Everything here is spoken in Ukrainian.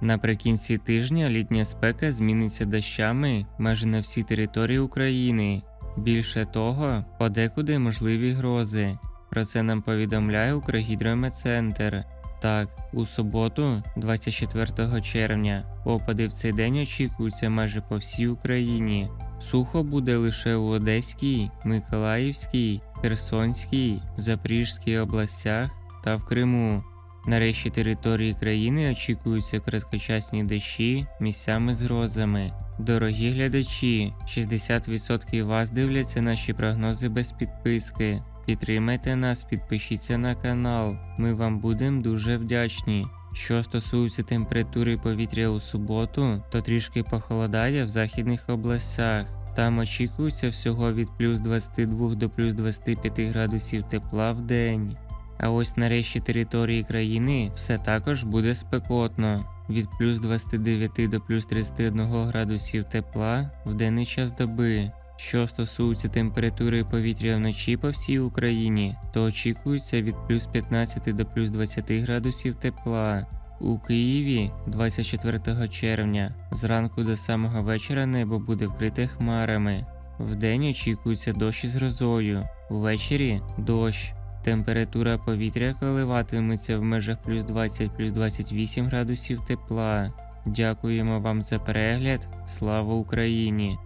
Наприкінці тижня літня спека зміниться дощами майже на всій території України. Більше того, подекуди можливі грози. Про це нам повідомляє Укргідрометцентр. Так, у суботу, 24 червня, опади в цей день очікуються майже по всій Україні. Сухо буде лише у Одеській, Миколаївській, Херсонській, Запорізькій областях та в Криму. На решті території країни очікуються короткочасні дощі місцями з грозами. Дорогі глядачі, 60% вас дивляться наші прогнози без підписки. Підтримайте нас, підпишіться на канал. Ми вам будемо дуже вдячні. Що стосується температури повітря у суботу, то трішки похолодає в західних областях. Там очікується всього від плюс 22 до плюс 25 градусів тепла в день. А ось на решті території країни все також буде спекотно від плюс 29 до плюс 31 градусів тепла в денний час доби. Що стосується температури повітря вночі по всій Україні, то очікується від плюс 15 до плюс 20 градусів тепла. У Києві 24 червня зранку до самого вечора небо буде вкрите хмарами. Вдень очікується дощ із грозою, ввечері дощ. Температура повітря коливатиметься в межах плюс 20 плюс 28 градусів тепла. Дякуємо вам за перегляд. Слава Україні!